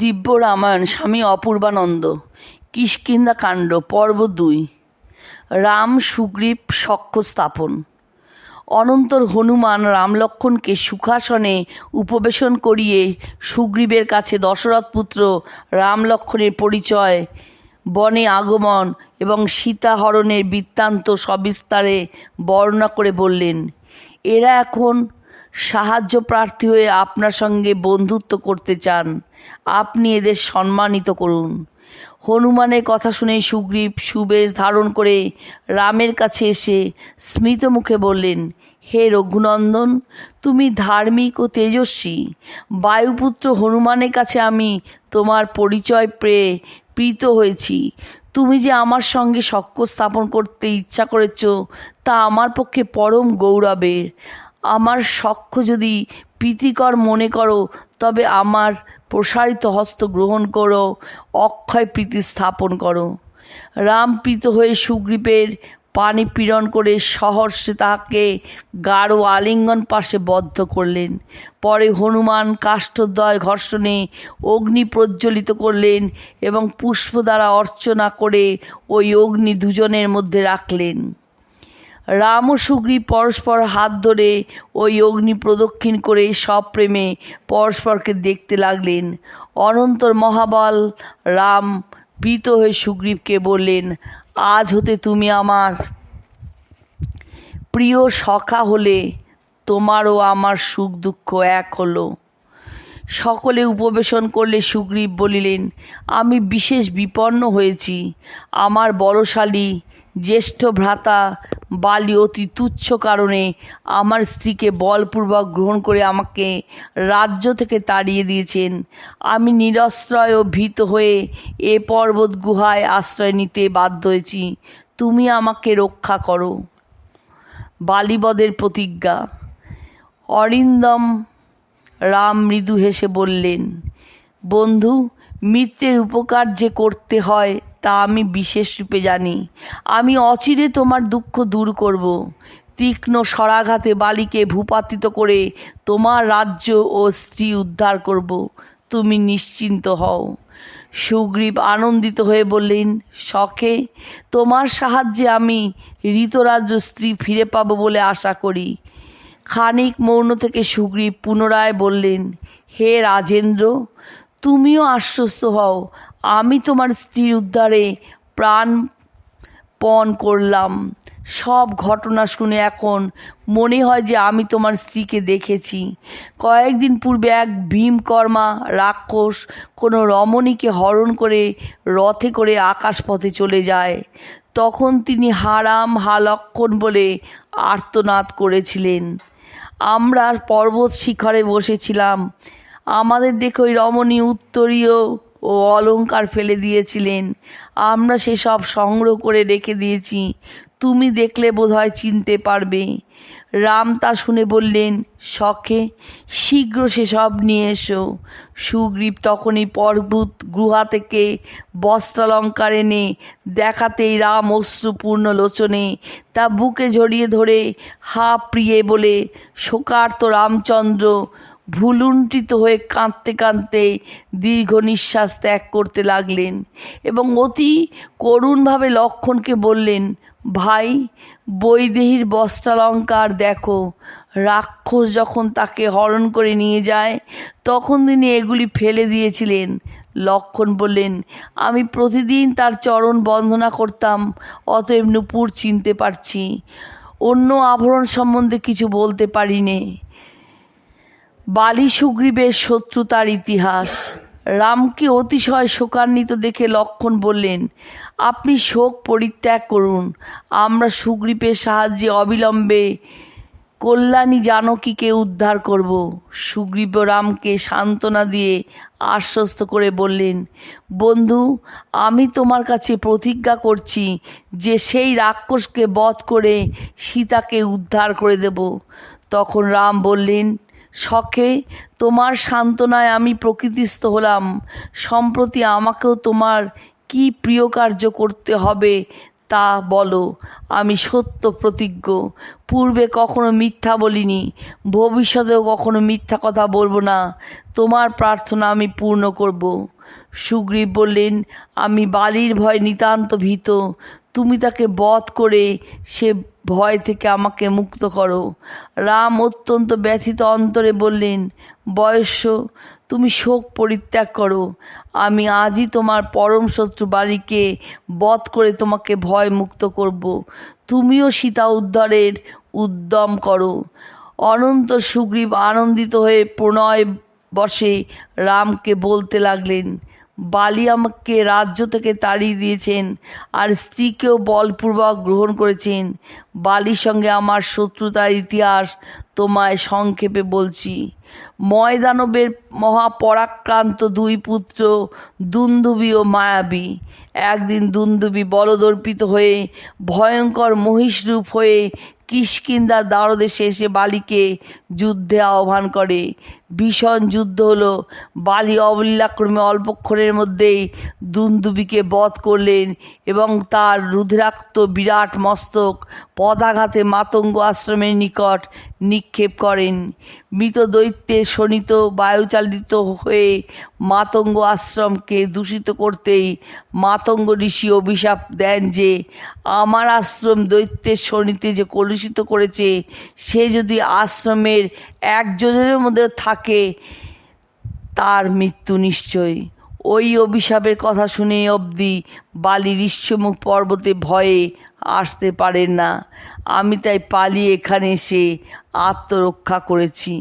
দিব্য রামায়ণ স্বামী অপূর্বানন্দ, কিষ্কিন্ধা কাণ্ড, পর্ব দুই, রাম সুগ্রীব সখ্য স্থাপন। অনন্তর হনুমান রামলক্ষ্মণকে সুখাসনে উপবেশন করিয়ে সুগ্রীবের কাছে দশরথ পুত্র রামলক্ষ্মণের পরিচয়, বনে আগমন এবং সীতাহরণের বৃত্তান্ত সবিস্তারে বর্ণনা করে বললেন, এরা এখন সাহায্য প্রার্থী হয়ে আপনার সঙ্গে বন্ধুত্ব করতে চান, আপনি এদের সম্মানিত করুন। হনুমানের কথা শুনে সুগ্রীব সুবেশ ধারণ করে রামের কাছে এসে স্মিত মুখে বললেন, হে রঘুনন্দন, তুমি ধার্মিক ও তেজস্বী। বায়ুপুত্র হনুমানের কাছে আমি তোমার পরিচয় পেয়ে প্রীত হয়েছি। তুমি যে আমার সঙ্গে সখ্য স্থাপন করতে ইচ্ছা করেছ, তা আমার পক্ষে পরম গৌরবের। আমার সখ্য যদি প্রীতিকর মনে করো, তবে আমার প্রসারিত হস্ত গ্রহণ করো, অক্ষয় প্রীতি স্থাপন করো। রাম প্রীত হয়ে সুগ্রীবের পানি পীড়ন করে সহর্ষে তাহাকে গাঢ় আলিঙ্গন পাশে বদ্ধ করলেন। পরে হনুমান কাষ্ঠদ্বয় ঘর্ষণে অগ্নি প্রজ্বলিত করলেন এবং পুষ্প দ্বারা অর্চনা করে ওই অগ্নি দুজনের মধ্যে রাখলেন। রাম ও সুগ্রীব পরস্পর হাত ধরে ওই অগ্নি প্রদক্ষিণ করে সপ্রেমে পরস্পরকে দেখতে লাগলেন। অনন্তর মহাবল রাম প্রীত হয়ে সুগ্রীবকে বললেন, আজ হতে তুমি আমার প্রিয় সখা হলে তোমারও আমার সুখ দুঃখ এক হলো। সকলে উপবেশন করলে সুগ্রীব বলিলেন, আমি বিশেষ বিপন্ন হয়েছি। আমার বলশালী জ্যেষ্ঠ ভ্রাতা বালি অতি তুচ্ছ কারণে আমার স্ত্রীকে বলপূর্বক গ্রহণ করে আমাকে রাজ্য থেকে তাড়িয়ে দিয়েছেন। আমি নিরস্ত্রয় ও ভীত হয়ে এ পর্বত গুহায় আশ্রয় নিতে বাধ্য হয়েছি। তুমি আমাকে রক্ষা করো। বালিবদের প্রতিজ্ঞা। অরিন্দম রাম মৃদু হেসে বললেন, বন্ধু, মিত্রের উপকার যে করতে হয় তা আমি বিশেষ রূপে জানি। আমি অচিরে তোমার দুঃখ দূর করব। তীক্ষ্ণ স্বরাঘাতে বালিকে ভূপাতিত করে তোমার রাজ্য ও স্ত্রী উদ্ধার করব। তুমি নিশ্চিন্ত হও। সুগ্রীব আনন্দিত হয়ে বললেন, শখে, তোমার সাহায্যে আমি ঋতরাজ্য স্ত্রী ফিরে পাবো বলে আশা করি। খানিক মৌন থেকে সুগ্রীব পুনরায় বললেন, হে রাজেন্দ্র, তুমিও আশ্বস্ত হও। আমি তোমার স্ত্রীর উদ্ধারে প্রাণপণ করলাম। সব ঘটনা শুনে এখন মনে হয় যে আমি তোমার স্ত্রীকে দেখেছি। কয়েকদিন পূর্বে এক ভীমকর্মা রাক্ষস কোনো রমণীকে হরণ করে রথে করে আকাশপথে চলে যায়। তখন তিনি হারাম হালক্ষণ বলে আর্তনাদ করেছিলেন। আমরা পর্বত শিখরে বসেছিলাম। আমাদের দেখে ওই রমণী উত্তরীয় ও অলংকার ফেলে দিয়েছিলেন। আমরা সেসব সংগ্রহ করে রেখে দিয়েছি। তুমি দেখলে বোধহয় চিনতে পারবে। রাম তা শুনে বললেন, শখে, শীঘ্র সেসব নিয়ে এসো। সুগ্রীব তখনই পর্বত গুহা থেকে বস্ত্রালঙ্কার এনে দেখাতেই রাম অশ্রুপূর্ণ লোচনে তা বুকে জড়িয়ে ধরে, হা, প্রিয়ে বলে, শোকার্ত রামচন্দ্র ভুলুণ্ঠিত হয়ে কাঁদতে কাঁদতে দীর্ঘ নিঃশ্বাস ত্যাগ করতে লাগলেন এবং অতি করুণভাবে লক্ষণকে বললেন, ভাই, বৈদেহীর বস্ত্রালঙ্কার দেখো। রাক্ষস যখন তাকে হরণ করে নিয়ে যায়, তখন তিনি এগুলি ফেলে দিয়েছিলেন। লক্ষণ বললেন, আমি প্রতিদিন তার চরণ বন্দনা করতাম, অতএব নুপুর চিনতে পারছি। অন্য আভরণ সম্বন্ধে কিছু বলতে পারি নে। বালি সুগ্রীবের শত্রুতার ইতিহাস। রামকে অতিশয় শোকান্বিত দেখে লক্ষণ বললেন, আপনি শোক পরিত্যাগ করুন। আমরা সুগ্রীবের সাহায্যে অবিলম্বে কল্যাণী জানকীকে উদ্ধার করব। সুগ্রীব রামকে সান্ত্বনা দিয়ে আশ্বস্ত করে বললেন, বন্ধু, আমি তোমার কাছে প্রতিজ্ঞা করছি যে সেই রাক্ষসকে বধ করে সীতাকে উদ্ধার করে দেব। তখন রাম বললেন শখে তোমার সান্ত্বনায় আমি প্রকৃতিস্থ হলাম। সম্প্রতি আমাকেও তোমার কি প্রিয় কার্য করতে হবে তা বলো। আমি সত্য প্রতিজ্ঞ। পূর্বে কখনো মিথ্যা বলিনি। ভবিষ্যতেও কখনো মিথ্যা কথা বলব না। তোমার প্রার্থনা আমি পূর্ণ করব। সুগ্রীব বললেন, আমি বালির ভয় নিতান্ত ভীত। তুমি তাকে বধ করে সে ভয় থেকে আমাকে মুক্ত করো। রাম অত্যন্ত ব্যথিত অন্তরে বললেন, বয়স্য, তুমি শোক পরিত্যাগ করো। আমি আজই তোমার পরম শত্রু বালিকে বধ করে তোমাকে ভয় মুক্ত করব। তুমিও সীতা উদ্ধারের উদ্যম করো। অনন্ত সুগ্রীব আনন্দিত হয়ে প্রণয় বসে রামকে বলতে লাগলেন বালি আমাকে রাজ্য থেকে তাড়িয়ে দিয়েছেন, আর স্ত্রীকেও বলপূর্বক গ্রহণ করেছেন। বালির সঙ্গে আমার শত্রুতার ইতিহাস তোমায় সংক্ষেপে বলছি। ময়দানবের মহাপরাক্রান্ত দুই পুত্র দুন্দুবি ও মায়াবী। একদিন দুন্দুবি বলদর্পিত হয়ে ভয়ঙ্কর মহিষরূপ হয়ে কিষ্কিন্দার দ্বারদেশে এসে বালিকে যুদ্ধে আহ্বান করে। ভীষণ যুদ্ধ হলো। বালি অবলীলাক্রমে অল্পক্ষণের মধ্যেই দুন্দুবিকে বধ করলেন এবং তার রুদ্রাক্ত বিরাট মস্তক পদাঘাতে মাতঙ্গ আশ্রমের নিকট নিক্ষেপ করেন। মৃত দৈত্যের শোণিত বায়ুচালিত হয়ে মাতঙ্গ আশ্রমকে দূষিত করতেই মাতঙ্গ ঋষি অভিশাপ দেন যে, আমার আশ্রম দৈত্যের শোণিতে যে কলুষিত করেছে, সে যদি আশ্রমের একজনের মধ্যে থাকে তার মৃত্যু নিশ্চয় ওই অভিশাপের কথা শুনে অবধি বালি ঋষ্যমুখ পর্বতে ভয়ে আসতে পারেন না। আমি তাই পালিয়ে এখানে এসে আত্মরক্ষা করেছি।